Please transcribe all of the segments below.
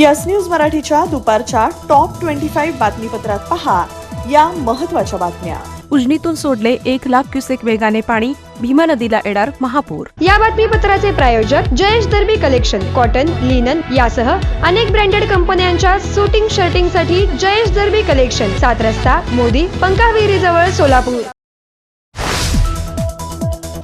Yes news मराठीच्या दुपारच्या top twenty five बातमीपत्रात पहा या महत्त्वाच्या बातम्या. उजनीतून सोडले एक लाख क्युसेक वेगाने पाणी भीमा नदीला येणार महापूर. या बातमीपत्राचे प्रायोजक Jayesh Darbi collection cotton linen यासह अनेक ब्रँडेड कंपन्यांच्या सुटिंग शर्टिंगसाठी जयेश दर्बी कलेक्शन सात रस्ता मोदी पंकाविरी जवळ सोलापूर.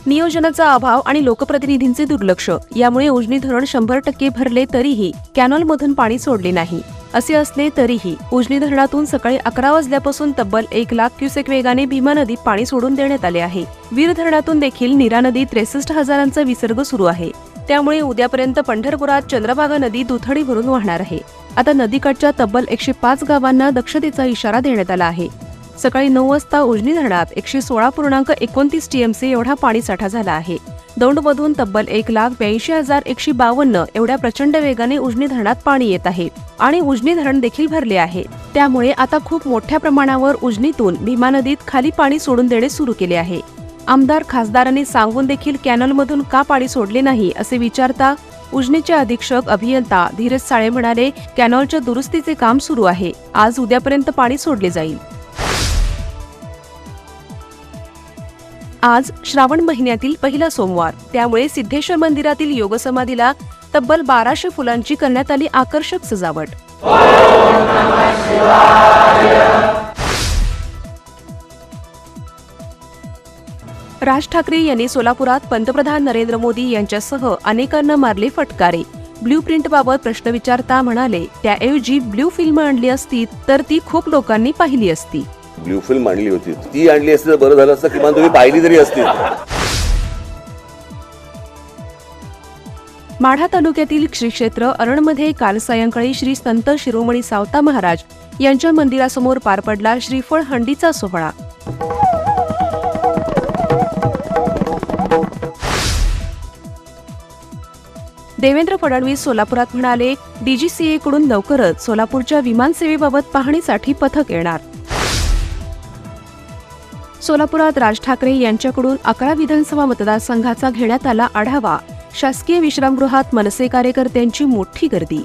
नियोजनाचा अभाव आणि लोकप्रतिनिधींचे दुर्लक्ष. यामुळे उजनी धरण शंभर टक्के भरले तरीही कॅनॉलमधून पाणी सोडले नाही. असे असले तरीही उजनी धरणातून सकाळी अकरा वाजल्यापासून तब्बल एक लाख क्युसेक वेगाने भीमा नदीत पाणी सोडून देण्यात आले आहे. वीर धरणातून देखील नीरा नदी त्रेसष्ट हजारांचा विसर्ग सुरू आहे. त्यामुळे उद्यापर्यंत पंढरपुरात चंद्रभागा नदी दुथडी भरून वाहणार आहे. आता नदीकाठच्या तब्बल एकशे पाच गावांना दक्षतेचा इशारा देण्यात आला आहे. सकाळी नऊ वाजता उजनी धरणात एकशे सोळा पूर्णांक एकोणतीस टीएमसी एवढा पाणीसाठा झाला आहे. दौंडमधून तब्बल एक लाख ब्याऐंशी हजार एकशे बावन्न एवढ्या प्रचंड वेगाने उजनी धरणात पाणी येत आहे आणि उजनी धरण देखील भरले आहे. त्यामुळे आता खूप मोठ्या प्रमाणावर उजनीतून भीमा नदीत खाली पाणी सोडून देणे सुरू केले आहे. आमदार खासदारांनी सांगून देखील कॅनलमधून का पाणी सोडले नाही असे विचारता उजनीचे अधीक्षक अभियंता धीरज साळे म्हणाले कॅनॉलच्या दुरुस्तीचे काम सुरू आहे. आज उद्यापर्यंत पाणी सोडले जाईल. आज श्रावण महिन्यातील पहिला सोमवार. त्यामुळे सिद्धेश्वर मंदिरातील योगसमाधीला तब्बल बाराशे फुलांची करण्यात आली आकर्षक सजावट. राज ठाकरे यांनी सोलापुरात पंतप्रधान नरेंद्र मोदी यांच्यासह अनेकांना मारले फटकारे. ब्ल्यू प्रिंटबाबत प्रश्न विचारता म्हणाले त्याऐवजी ब्ल्यू फिल्म आणली असती तर ती खूप लोकांनी पाहिली असती. ब्ल्यू फिल्म आणली होती. ती आणली असती तर बरं झालं असतं किमान तुम्ही पाहिली तरी असती. माढा तालुक्यातील श्री क्षेत्र अरणमध्ये काल सायंकाळी श्री संत शिरोमणी सावता महाराज यांच्या मंदिरासमोर पार पडला श्रीफळ हंडीचा सोहळा. देवेंद्र फडणवीस सोलापुरात म्हणाले डीजीसीए कडून लवकरच सोलापूरच्या विमानसेवेबाबत पाहणीसाठी पथक येणार. सोलापुरात राज ठाकरे यांच्याकडून अकरा विधानसभा मतदारसंघाचा घेण्यात आला आढावा. शासकीय विश्रामगृहात मनसे कार्यकर्त्यांची मोठी गर्दी.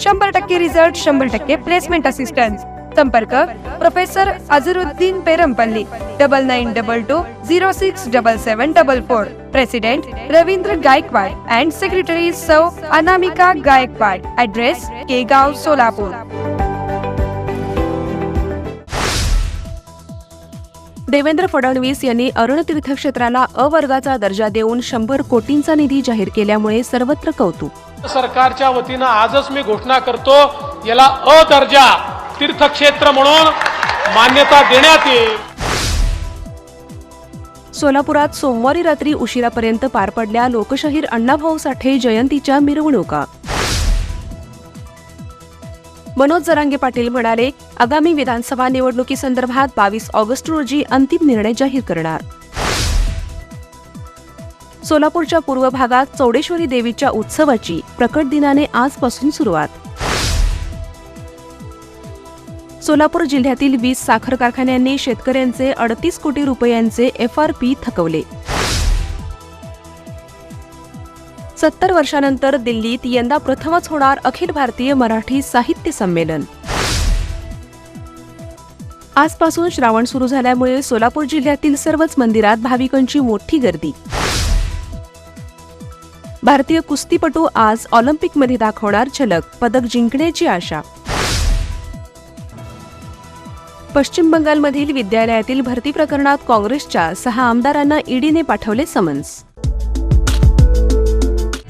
शंभर टक्के रिझल्ट शंभर टक्के प्लेसमेंट असिस्टन्स संपर्क professor Azharuddin Perampalli double nine double two zero six double seven double four president Ravindra Gaikwad and secretary सौ अनामिका गायकवाड. ऍड्रेस केगाव सोलापूर. देवेंद्र फडणवीस यांनी अरुण तीर्थक्षेत्राला अवर्गाचा दर्जा देऊन शंभर कोटींचा निधी जाहीर केल्यामुळे सर्वत्र कौतुक. सरकारच्या वतीनं आजच मी घोषणा करतो याला अ दर्जा तीर्थक्षेत्र म्हणून मान्यता देण्यात येईल. सोलापुरात सोमवारी रात्री उशिरापर्यंत पार पडल्या लोकशाहीर अण्णाभाऊ साठे जयंतीच्या मिरवणुका. मनोज जरांगे पाटील म्हणाले आगामी विधानसभा निवडणुकीसंदर्भात बावीस ऑगस्ट रोजी अंतिम निर्णय जाहीर करणार. सोलापूरच्या पूर्व भागात चौडेश्वरी देवीच्या उत्सवाची प्रकट दिनाने आजपासून सुरुवात. सोलापूर जिल्ह्यातील वीस साखर कारखान्यांनी शेतकऱ्यांचे अडतीस कोटी रुपयांचे एफ आर पी थकवले. सत्तर वर्षानंतर दिल्लीत यंदा प्रथमच होणार अखिल भारतीय मराठी साहित्य संमेलन. आजपासून श्रावण सुरू झाल्यामुळे सोलापूर जिल्ह्यातील सर्वच मंदिरात भाविकांची मोठी गर्दी. भारतीय कुस्तीपटू आज ऑलिम्पिकमध्ये दाखवणार झलक पदक जिंकण्याची आशा. पश्चिम बंगालमधील विद्यालयातील भरती प्रकरणात काँग्रेसच्या सहा आमदारांना ईडीने पाठवले समन्स.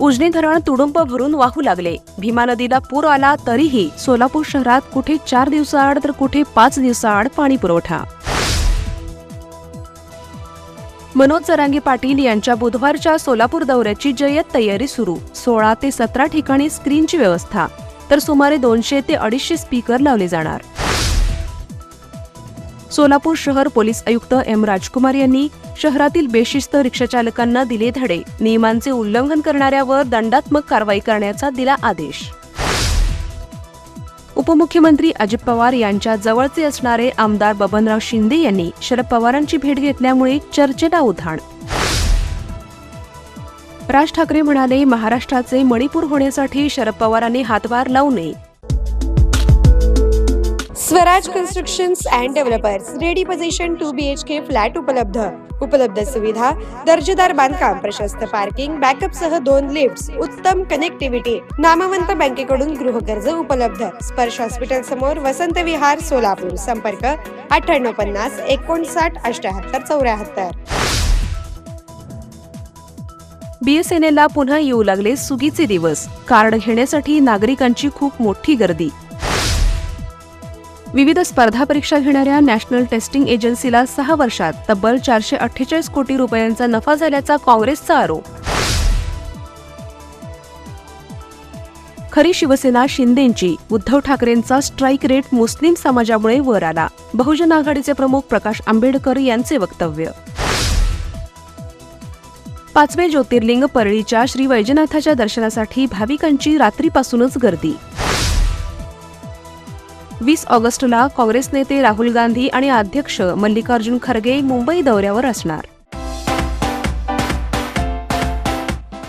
उजनी धरण तुडुंब भरून वाहू लागले. भीमा नदीला पूर आला तरीही सोलापूर शहरात कुठे चार दिवसाआड तर कुठे पाच दिवसाआड पाणी पुरवठा. मनोज जरांगे पाटील यांच्या बुधवारच्या सोलापूर दौऱ्याची जय्यत तयारी सुरू. सोळा ते सतरा ठिकाणी स्क्रीनची व्यवस्था. तर सुमारे दोनशे ते अडीचशे स्पीकर लावले जाणार. सोलापूर शहर पोलीस आयुक्त एम राजकुमार यांनी शहरातील बेशिस्त रिक्षाचालकांना दिले धडे. नियमांचे उल्लंघन करणाऱ्यावर दंडात्मक कारवाई करण्याचा दिला आदेश. उपमुख्यमंत्री अजित पवार यांच्या जवळचे असणारे आमदार बबनराव शिंदे यांनी शरद पवारांची भेट घेतल्यामुळे चर्चेला उधाण. राज ठाकरे म्हणाले महाराष्ट्राचे मणिपूर होण्यासाठी शरद पवारांनी हातभार लावू नये. Swaraj constructions and developers ready position two B H K flat उपलब्ध उपलब्ध सुविधा दर्जेदार बांधकाम प्रशस्त पार्किंग बॅकअप सह दोन लिफ्ट उत्तम कनेक्टिव्हिटी नामवंत बँकेकडून गृहकर्ज उपलब्ध स्पर्श हॉस्पिटल समोर वसंत विहार सोलापूर संपर्क अठ्ठ्याण्णव पन्नास एकोणसाठ अठ्याहत्तर चौऱ्याहत्तर बीएसएनएलला पुन्हा येऊ लागले सुगीचे दिवस. कार्ड घेण्यासाठी नागरिकांची खूप मोठी गर्दी. विविध स्पर्धा परीक्षा घेणाऱ्या नॅशनल टेस्टिंग एजन्सीला सहा वर्षात तब्बल चारशे अठ्ठेचाळीस कोटी रुपयांचा नफा झाल्याचा काँग्रेसचा आरोप. खरी शिवसेना शिंदेंची उद्धव ठाकरेंचा स्ट्राईक रेट मुस्लिम समाजामुळे वर आला. बहुजन आघाडीचे प्रमुख प्रकाश आंबेडकर यांचे वक्तव्य. पाचवे ज्योतिर्लिंग परळीच्या श्री वैजनाथाच्या दर्शनासाठी भाविकांची रात्रीपासूनच गर्दी. वीस ऑगस्टला काँग्रेस नेते राहुल गांधी आणि अध्यक्ष मल्लिकार्जुन खरगे मुंबई दौऱ्यावर असणार.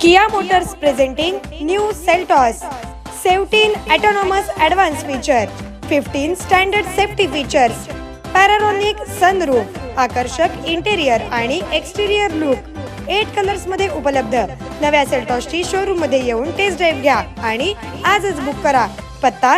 Kia motors presenting new Seltos seventeen autonomous advance feature fifteen standard safety features panoramic sunroof आकर्षक इंटेरियर आणि एक्सटेरियर लुक. एट कलर्समध्ये उपलब्ध. नव्या सेल्टॉसची शोरूममध्ये येऊन टेस्ट ड्राईव्ह घ्या आणि आजच बुक करा. पत्ता